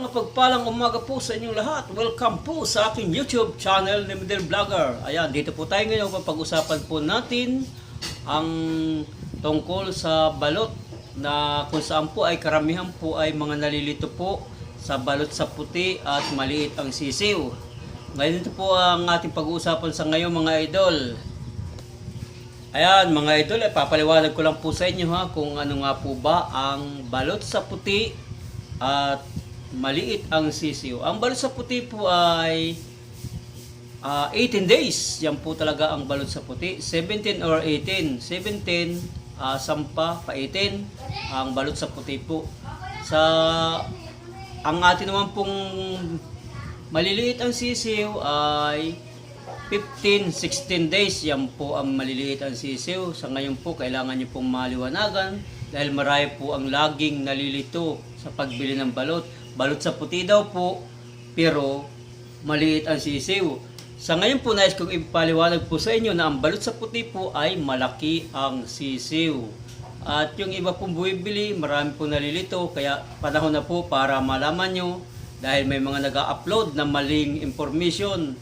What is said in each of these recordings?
Mapagpalang umaga po sa inyong lahat. Welcome po sa aking YouTube channel ni Midel Vlogger. Ayan, dito po tayo ngayon upang pag-usapan po natin ang tungkol sa balot na kung saan po ay karamihan po ay mga nalilito po sa balot sa puti at maliit ang sisiw. Ngayon ito po ang ating pag-uusapan sa ngayon mga idol. Ayan mga idol, eh, papaliwanag ko lang po sa inyo ha kung ano nga po ba ang balot sa puti at maliit ang sisiw. Ang balot sa puti po ay ah, 18 days. Yan po talaga ang balot sa puti. 17 or 18. 17, ah, sampa pa 18 ang balot sa puti po. Sa ang atin naman pong maliliit ang sisiw ay 15, 16 days, yan po ang maliliit ang sisiw. Sa ngayon po, kailangan nyo pong maliwanagan dahil marami po ang laging nalilito sa pagbili ng balot. Balot sa puti daw po, pero maliit ang sisiw. Sa ngayon po, nais kong ipaliwanag po sa inyo na ang balot sa puti po ay malaki ang sisiw. At yung iba pong buwibili, marami po nalilito, kaya panahon na po para malaman nyo dahil may mga nag-upload na maling information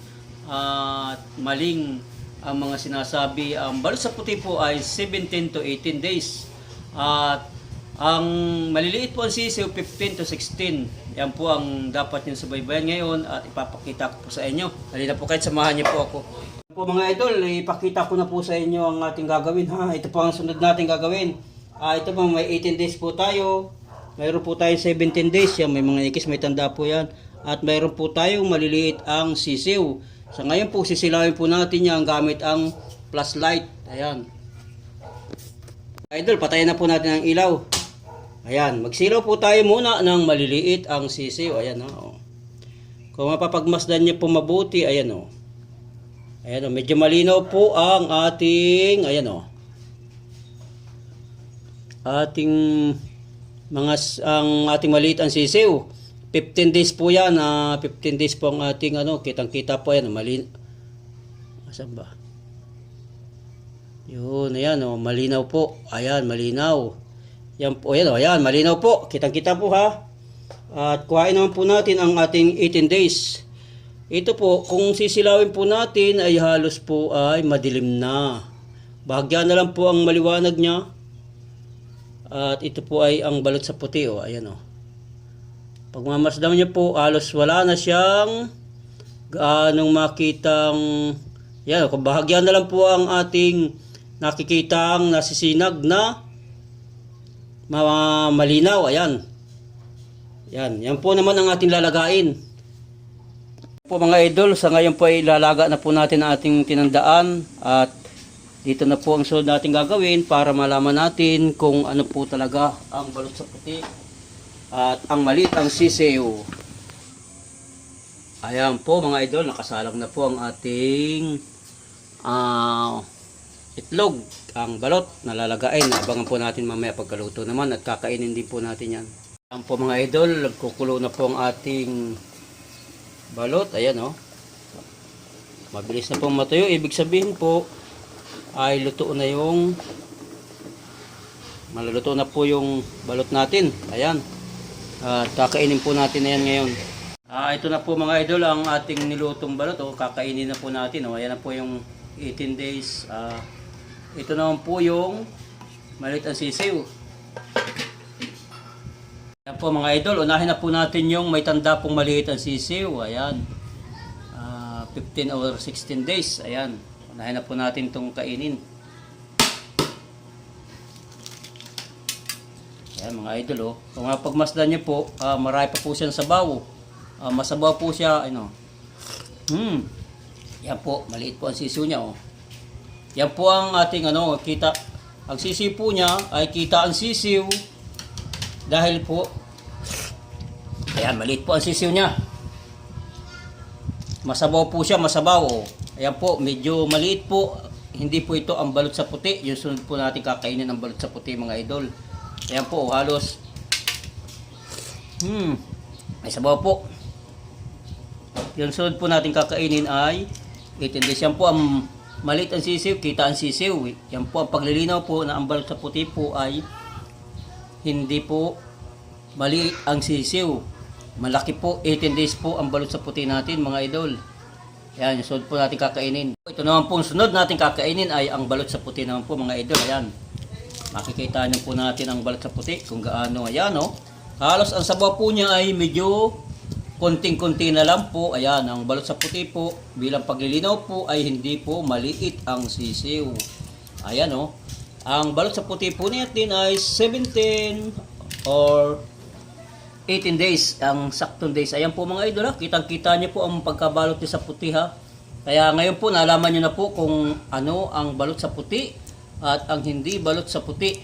at maling ang mga sinasabi. Ang balot sa puti po ay 17 to 18 days. At ang maliliit po ang sisiw, 15 to 16. Yan po ang dapat nyo subaybayan ngayon at ipapakita ko po sa inyo. Halina po kahit samahan niyo po ako. Po mga idol, ipakita ko na po sa inyo ang ating gagawin ha. Ito po ang sunod nating gagawin. Ah, ito po may 18 days po tayo. Mayroon po tayo 17 days. Yan, may mga ikis, may tanda po yan. At mayroon po tayong maliliit ang sisiw. Sa ngayon po, sisilawin po natin yan gamit ang flashlight. Ayan. Idol, patayin na po natin ang ilaw. Ayan, magsilaw po tayo muna ng maliliit ang sisiw. Ayan, oh. Kung mapapagmasdan niyo po mabuti, ayan, oh. Ayan, oh. medyo malinaw po ang ating, ayan, oh. Ating mga, ang ating maliit ang sisiw. 15 days po yan, ah, 15 days po ang ating, ano, kitang-kita po yan, malin... Asan ba? Yun, ayan, oh, malinaw po. Ayan, malinaw. Yan po, ayan, oh, ayan, malinaw po. Kitang-kita po ha. At kuhain naman po natin ang ating 18 days. Ito po, kung sisilawin po natin ay halos po ay madilim na. Bahagyan na lang po ang maliwanag niya. At ito po ay ang balot sa puti, oh, ayan oh. Pag mamasdam niyo po, halos wala na siyang gaanong makitang yan, bahagyan na lang po ang ating nakikitang nasisinag na mga malinaw, ayan. Yan, yan po naman ang ating lalagain. Po mga idol, sa ngayon po ay lalaga na po natin ang ating tinandaan at dito na po ang sunod natin gagawin para malaman natin kung ano po talaga ang balot sa puti at ang maliit ang sisiw. Ayan po mga idol, nakasalang na po ang ating ah itlog, ang balot na lalagain. Abangan po natin mamaya pagkaluto naman at kakainin din po natin yan. Ayan po mga idol, nagkukulo na po ang ating balot. Ayan o. Oh. Mabilis na pong matuyo. Ibig sabihin po ay luto na yung maluluto na po yung balot natin. Ayan. At kakainin po natin na yan ngayon. Ah, ito na po mga idol ang ating nilutong balot. Oh. Kakainin na po natin. Oh. Ayan na po yung 18 days. Ah, ito naman po yung malit ang sisiw. Ayan po mga idol. Unahin na po natin yung may tanda pong maliit ang sisiw. Ayan. Ah, 15 or 16 days. Ayan. Unahin na po natin itong kainin. Ayan mga idol oh. Kung mapagmasdan niyo po, ah, marami pa po siyang sabaw. Ah, masabaw po siya, ano. Hmm. Yan po, maliit po ang sisiw niya oh. Yan po ang ating ano, kita. Ang sisiw po niya ay kita ang sisiw dahil po Ayan, maliit po ang sisiw niya. Masabaw po siya, masabaw. Oh. Ayan po, medyo maliit po. Hindi po ito ang balot sa puti. Yung sunod po natin kakainin ang balot sa puti mga idol. Ayan po, halos. Hmm. May sabaw po. Yung sunod po natin kakainin ay 18 days. Yan po ang maliit ang sisiw, kita ang sisiw. Yan po ang paglilinaw po na ang balot sa puti po ay hindi po maliit ang sisiw. Malaki po, 18 days po ang balot sa puti natin mga idol. Ayan, sunod po natin kakainin. Ito naman po, sunod natin kakainin ay ang balot sa puti naman po mga idol. Ayan. Makikita niyo po natin ang balot sa puti kung gaano. Ayan oh. Halos ang sabaw po niya ay medyo konting-konti na lang po. Ayan, ang balot sa puti po bilang paglilinaw po ay hindi po maliit ang sisiw. Ayan oh. Ang balot sa puti po natin ay 17 or 18 days, ang saktong days. Ayan po mga idol ha, kitang-kita niyo po ang pagkabalot niya sa puti ha. Kaya ngayon po nalaman niyo na po kung ano ang balot sa puti at ang hindi balot sa puti.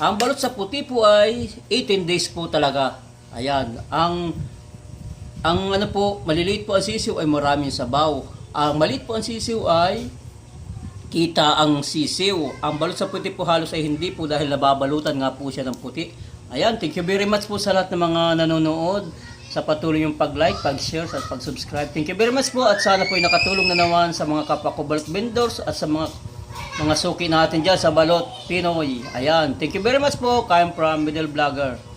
Ang balot sa puti po ay 18 days po talaga. Ayan, ang ang ano po, maliliit po ang sisiw ay maraming sabaw. Ang maliit po ang sisiw ay kita ang sisiw. Ang balot sa puti po halos ay hindi po dahil nababalutan nga po siya ng puti. Ayan, thank you very much po sa lahat ng mga nanonood sa patuloy yung pag-like, pag-share, at pag-subscribe. Thank you very much po at sana po ay nakatulong na naman sa mga kapwa ko balot vendors at sa mga mga suki natin dyan sa Balot Pinoy. Ayan, thank you very much po. I'm from Middle Vlogger.